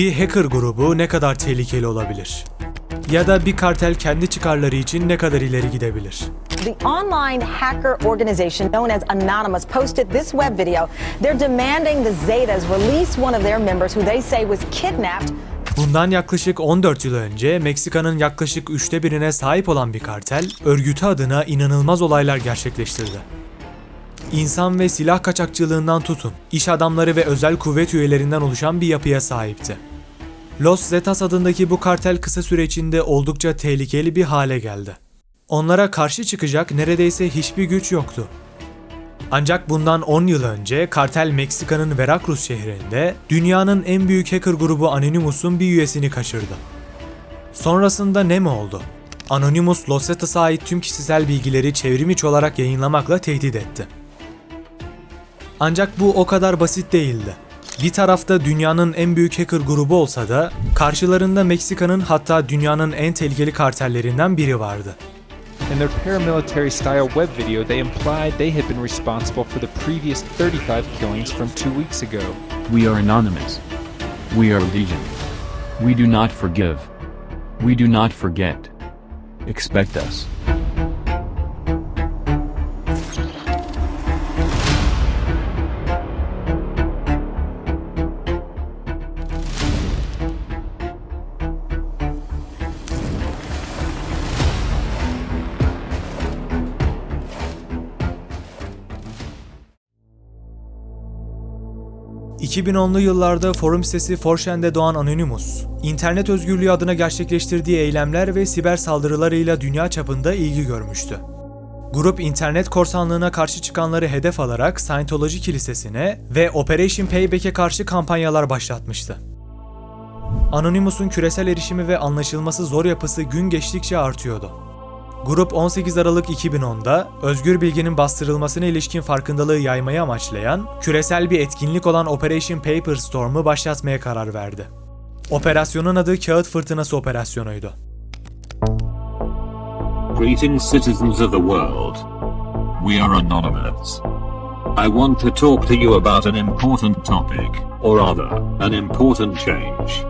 Bir hacker grubu ne kadar tehlikeli olabilir? Ya da bir kartel kendi çıkarları için ne kadar ileri gidebilir? The online hacker organization known as Anonymous posted this web video. They're demanding the Zetas release one of their members who they say was kidnapped Bundan yaklaşık 14 yıl önce Meksika'nın yaklaşık üçte birine sahip olan bir kartel, örgütü adına inanılmaz olaylar gerçekleştirdi. İnsan ve silah kaçakçılığından tutun, iş adamları ve özel kuvvet üyelerinden oluşan bir yapıya sahipti. Los Zetas adındaki bu kartel kısa süre içinde oldukça tehlikeli bir hale geldi. Onlara karşı çıkacak neredeyse hiçbir güç yoktu. Ancak bundan 10 yıl önce kartel Meksika'nın Veracruz şehrinde dünyanın en büyük hacker grubu Anonymous'un bir üyesini kaçırdı. Sonrasında ne mi oldu? Anonymous, Los Zetas'a ait tüm kişisel bilgileri çevrim içi olarak yayınlamakla tehdit etti. Ancak bu o kadar basit değildi. Bir tarafta dünyanın en büyük hacker grubu olsa da karşılarında Meksika'nın hatta dünyanın en tehlikeli kartellerinden biri vardı. In their paramilitary style web video, they implied they had been responsible for the previous 35 killings from two weeks ago. We are anonymous. We are legion. We do not forgive. We do not forget. Expect us. ...2010'lu yıllarda forum sitesi Forşen'de doğan Anonymous, internet özgürlüğü adına gerçekleştirdiği eylemler ve siber saldırılarıyla dünya çapında ilgi görmüştü. Grup internet korsanlığına karşı çıkanları hedef alarak Scientology kilisesine ve Operation Payback'e karşı kampanyalar başlatmıştı. Anonymous'un küresel erişimi ve anlaşılması zor yapısı gün geçtikçe artıyordu. Grup 18 Aralık 2010'da özgür bilginin bastırılmasına ilişkin farkındalığı yaymayı amaçlayan küresel bir etkinlik olan Operation Paper Storm'u başlatmaya karar verdi. Operasyonun adı Kağıt Fırtınası Operasyonu'ydu. Greetings, citizens of the world. We are Anonymous. I want to talk to you about an important topic, or rather, an important change.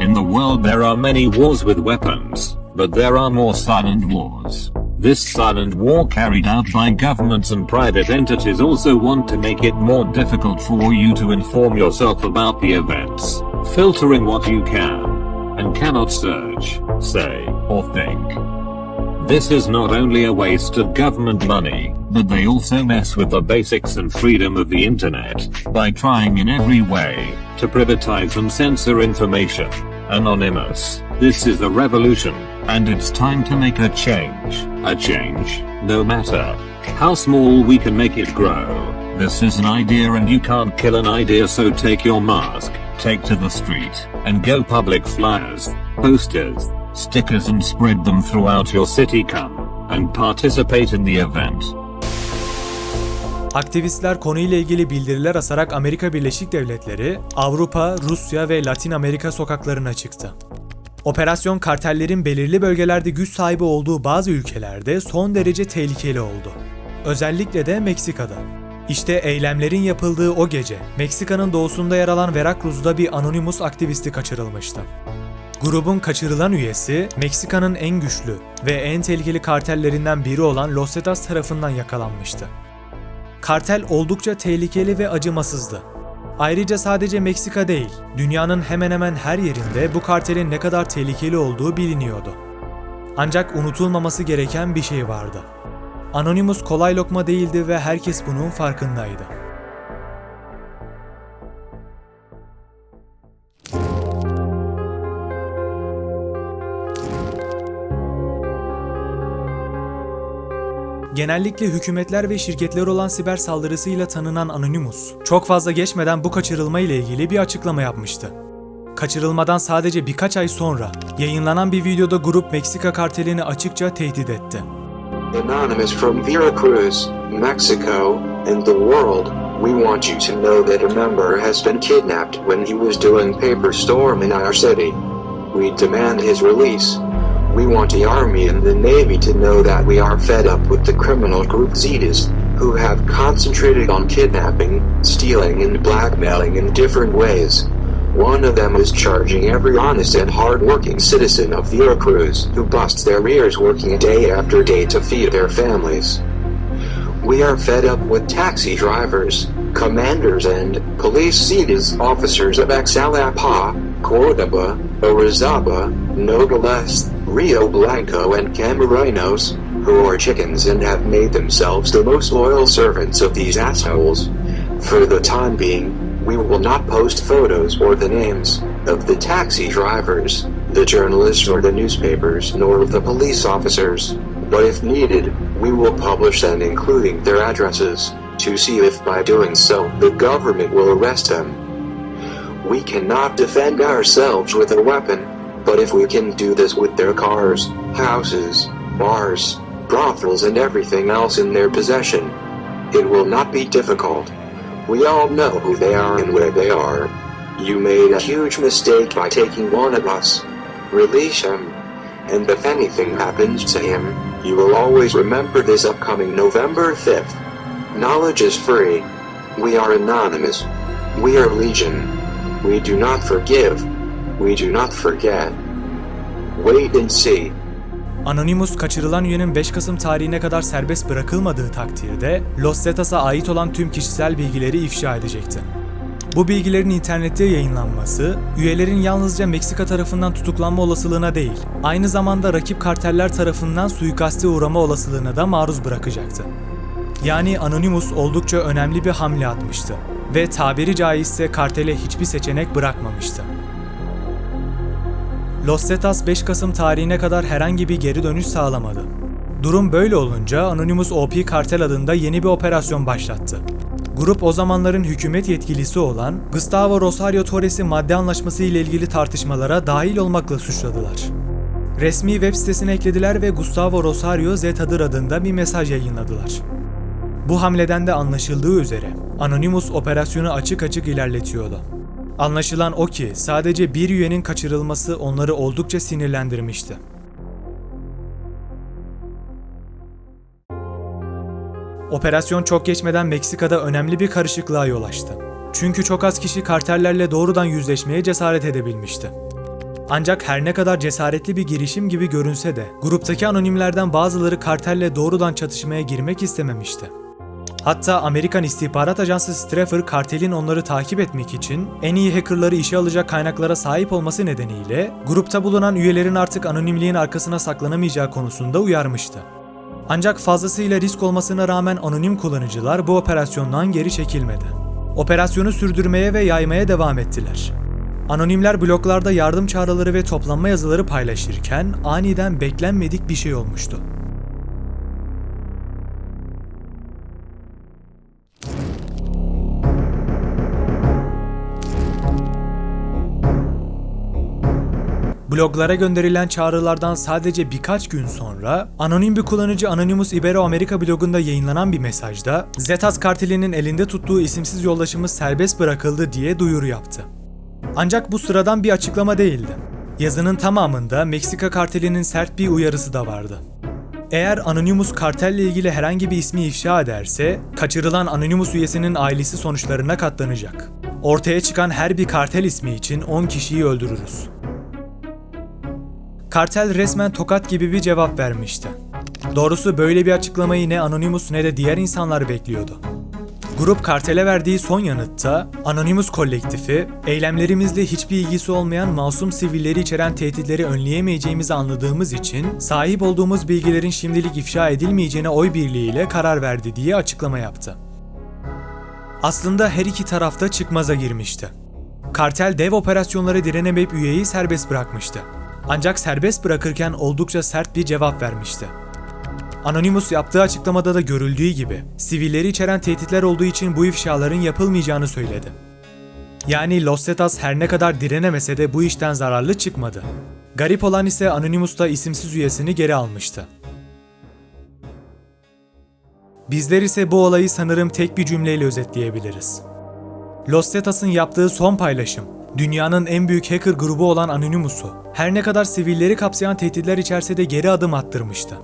In the world, there are many wars with weapons, but there are more silent wars. This silent war carried out by governments and private entities also want to make it more difficult for you to inform yourself about the events, filtering what you can and cannot search, say, or think. This is not only a waste of government money, but they also mess with the basics and freedom of the internet by trying in every way to privatize and censor information. Anonymous, this is a revolution, and it's time to make a change. A change, no matter how small we can make it grow. This is an idea and you can't kill an idea so take your mask, take to the street, and go public flyers, posters, stickers and spread them throughout your city come, and participate in the event. Aktivistler konuyla ilgili bildiriler asarak Amerika Birleşik Devletleri, Avrupa, Rusya ve Latin Amerika sokaklarına çıktı. Operasyon kartellerin belirli bölgelerde güç sahibi olduğu bazı ülkelerde son derece tehlikeli oldu. Özellikle de Meksika'da. İşte eylemlerin yapıldığı o gece, Meksika'nın doğusunda yer alan Veracruz'da bir Anonymous aktivisti kaçırılmıştı. Grubun kaçırılan üyesi, Meksika'nın en güçlü ve en tehlikeli kartellerinden biri olan Los Zetas tarafından yakalanmıştı. Kartel oldukça tehlikeli ve acımasızdı. Ayrıca sadece Meksika değil, dünyanın hemen hemen her yerinde bu kartelin ne kadar tehlikeli olduğu biliniyordu. Ancak unutulmaması gereken bir şey vardı. Anonymous kolay lokma değildi ve herkes bunun farkındaydı. Genellikle hükümetler ve şirketler olan siber saldırısıyla tanınan Anonymous, çok fazla geçmeden bu kaçırılma ile ilgili bir açıklama yapmıştı. Kaçırılmadan sadece birkaç ay sonra yayınlanan bir videoda grup Meksika kartelini açıkça tehdit etti. Anonymous from Veracruz, Mexico, and the world, we want you to know that a member has been kidnapped when he was doing paper storm in our city. We demand his release. We want the Army and the Navy to know that we are fed up with the criminal group Zetas, who have concentrated on kidnapping, stealing, and blackmailing in different ways. One of them is charging every honest and hard-working citizen of Veracruz who busts their ears working day after day to feed their families. We are fed up with taxi drivers, commanders, and police seated officers of Exalapa, Cordoba, Orizaba, Nogales, Rio Blanco, and Camarinos, who are chickens and have made themselves the most loyal servants of these assholes. For the time being, we will not post photos or the names of the taxi drivers, the journalists or the newspapers, nor of the police officers. But if needed, we will publish them including their addresses, to see if by doing so the government will arrest them. We cannot defend ourselves with a weapon, but if we can do this with their cars, houses, bars, brothels and everything else in their possession, it will not be difficult. We all know who they are and where they are. You made a huge mistake by taking one of us. Release him. And if anything happens to him, you will always remember this upcoming November 5th. Knowledge is free. We are anonymous. We are legion. We do not forgive. We do not forget. Wait and see. Anonymous kaçırılan üyenin 5 Kasım tarihine kadar serbest bırakılmadığı takdirde Los Zetas'a ait olan tüm kişisel bilgileri ifşa edecekti. Bu bilgilerin internette yayınlanması, üyelerin yalnızca Meksika tarafından tutuklanma olasılığına değil, aynı zamanda rakip karteller tarafından suikaste uğrama olasılığına da maruz bırakacaktı. Yani Anonymous oldukça önemli bir hamle atmıştı ve tabiri caizse kartele hiçbir seçenek bırakmamıştı. Los Zetas 5 Kasım tarihine kadar herhangi bir geri dönüş sağlamadı. Durum böyle olunca Anonymous OP Kartel adında yeni bir operasyon başlattı. Grup o zamanların hükümet yetkilisi olan Gustavo Rosario Torres'i madde anlaşması ile ilgili tartışmalara dahil olmakla suçladılar. Resmi web sitesine eklediler ve Gustavo Rosario Zetadır adında bir mesaj yayınladılar. Bu hamleden de anlaşıldığı üzere Anonymous operasyonu açık açık ilerletiyordu. Anlaşılan o ki sadece bir üyenin kaçırılması onları oldukça sinirlendirmişti. Operasyon çok geçmeden Meksika'da önemli bir karışıklığa yol açtı. Çünkü çok az kişi kartellerle doğrudan yüzleşmeye cesaret edebilmişti. Ancak her ne kadar cesaretli bir girişim gibi görünse de gruptaki anonimlerden bazıları kartelle doğrudan çatışmaya girmek istememişti. Hatta Amerikan istihbarat ajansı Straffer kartelin onları takip etmek için en iyi hackerları işe alacak kaynaklara sahip olması nedeniyle grupta bulunan üyelerin artık anonimliğin arkasına saklanamayacağı konusunda uyarmıştı. Ancak fazlasıyla risk olmasına rağmen anonim kullanıcılar bu operasyondan geri çekilmedi. Operasyonu sürdürmeye ve yaymaya devam ettiler. Anonimler bloklarda yardım çağrıları ve toplanma yazıları paylaşırken aniden beklenmedik bir şey olmuştu. Bloglara gönderilen çağrılardan sadece birkaç gün sonra anonim bir kullanıcı Anonymous Ibero Amerika blogunda yayınlanan bir mesajda Zetas kartelinin elinde tuttuğu isimsiz yoldaşımız serbest bırakıldı diye duyuru yaptı. Ancak bu sıradan bir açıklama değildi. Yazının tamamında Meksika kartelinin sert bir uyarısı da vardı. Eğer Anonymous kartelle ilgili herhangi bir ismi ifşa ederse, kaçırılan Anonymous üyesinin ailesi sonuçlarına katlanacak. Ortaya çıkan her bir kartel ismi için 10 kişiyi öldürürüz. Kartel resmen tokat gibi bir cevap vermişti. Doğrusu böyle bir açıklamayı ne Anonymous ne de diğer insanlar bekliyordu. Grup kartele verdiği son yanıtta Anonymous kolektifi, eylemlerimizle hiçbir ilgisi olmayan masum sivilleri içeren tehditleri önleyemeyeceğimizi anladığımız için sahip olduğumuz bilgilerin şimdilik ifşa edilmeyeceğine oy birliğiyle karar verdi diye açıklama yaptı. Aslında her iki tarafta çıkmaza girmişti. Kartel dev operasyonlara direnemeyip üyeyi serbest bırakmıştı. Ancak serbest bırakırken oldukça sert bir cevap vermişti. Anonymous yaptığı açıklamada da görüldüğü gibi, sivilleri içeren tehditler olduğu için bu ifşaların yapılmayacağını söyledi. Yani Los Zetas her ne kadar direnemese de bu işten zararlı çıkmadı. Garip olan ise Anonymous da isimsiz üyesini geri almıştı. Bizler ise bu olayı sanırım tek bir cümleyle özetleyebiliriz. Los Zetas'ın yaptığı son paylaşım, dünyanın en büyük hacker grubu olan Anonymous'u her ne kadar sivilleri kapsayan tehditler içerse de geri adım attırmıştı.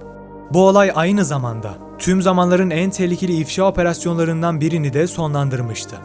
Bu olay aynı zamanda tüm zamanların en tehlikeli ifşa operasyonlarından birini de sonlandırmıştı.